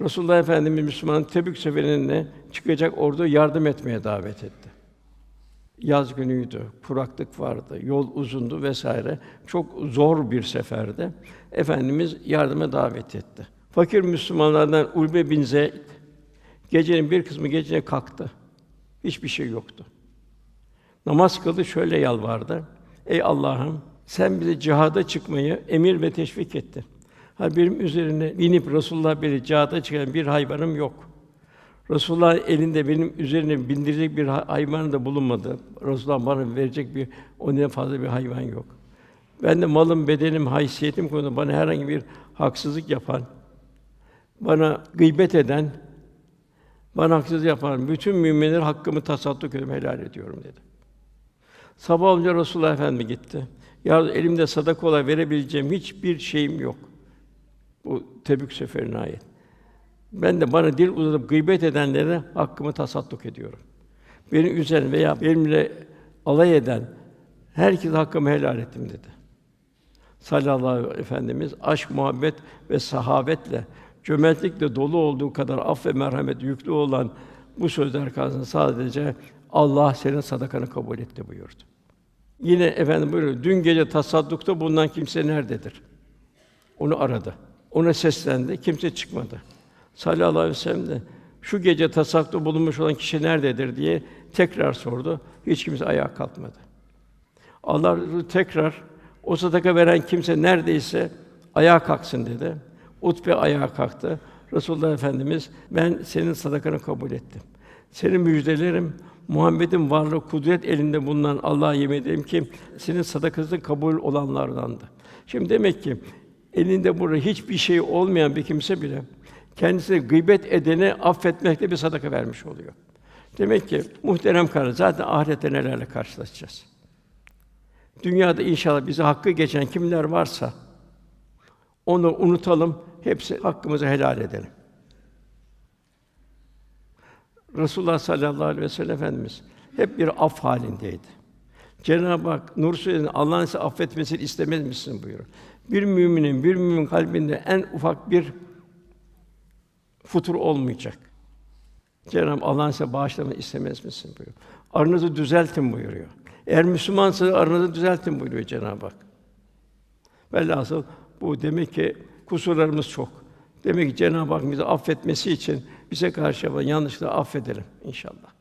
Resulullah Efendimiz Müslüman Tebük seferine çıkacak ordu yardım etmeye davet etti. Yaz günüydü, kuraklık vardı, yol uzundu vesaire. Çok zor bir seferde Efendimiz yardıma davet etti. Fakir Müslümanlardan Ulbe bin Zeyd gecenin bir kısmı geceye kalktı. Hiçbir şey yoktu. Namaz kıldı, şöyle yalvardı. Ey Allah'ım, sen bize cihada çıkmayı emir ve teşvik ettin. Ha benim üzerine binip Resulullah beni cihada çıkan bir hayvanım yok. Resulullah elinde benim üzerine bindirecek bir hay- hayvanı da bulunmadı. Resulullah bana verecek bir ondan fazla bir hayvan yok. Ben de malım, bedenim, haysiyetim konusunda bana herhangi bir haksızlık yapan, bana gıybet eden, bana haksızlık yapan bütün müminler hakkımı tasadduk ediyorum, helal ediyorum dedi. Sabah olunca Resulullah Efendimiz gitti. Ya elimde sadaka olarak verebileceğim hiçbir şeyim yok. Bu Tebük seferine ait. Ben de bana dil uzatıp gıybet edenlere hakkımı tasadduk ediyorum. Beni üzen veya benimle alay eden herkese hakkımı helal ettim dedi. Sallallahu aleyhi ve efendimiz aşk, muhabbet ve sahabetle cömertlikle dolu olduğu kadar af ve merhamet yüklü olan bu sözler karşısında sadece Allah senin sadakanı kabul etti buyurdu. Yine efendim buyuruyor. Dün gece tasaddukta bulunan kimse nerededir? Onu aradı. Ona seslendi. Kimse çıkmadı. Sallallahu aleyhi ve sellem de şu gece tasaddukta bulunmuş olan kişi nerededir diye tekrar sordu. Hiç kimse ayağa kalkmadı. Allah tekrar o sadaka veren kimse neredeyse ayağa kalksın dedi. Utbe ayağa kalktı. Resulullah Efendimiz ben senin sadakanı kabul ettim. Senin müjdelerim Muhammed'in varlığı kudret elinde bulunan Allah'a yemin ederim ki senin sadakası kabul olanlardandı. Şimdi demek ki elinde burada hiçbir şey olmayan bir kimse bile kendisine gıybet edeni affetmekle bir sadaka vermiş oluyor. Demek ki muhterem karı zaten ahirette nelerle karşılaşacağız. Dünyada inşallah bize hakkı geçen kimler varsa onu unutalım, hepsi hakkımızı helal edelim. Resulullah sallallahu aleyhi ve sellem Efendimiz hep bir af halindeydi. Cenab-ı Hak Nur Suresi'nde Allah'ın size affetmesini istemez misin buyuruyor. Bir müminin bir mümin kalbinde en ufak bir futur olmayacak. Cenab-ı Allah'ın size bağışlamasını istemez misin buyuruyor. Aranızı düzeltin buyuruyor. Eğer Müslümansanız aranızı düzeltin buyuruyor Cenab-ı Hak. Velhasıl bu demek ki kusurlarımız çok. Demek ki Cenab-ı Hak bizi affetmesi için bize karşı yapılan yanlışları affedelim inşallah.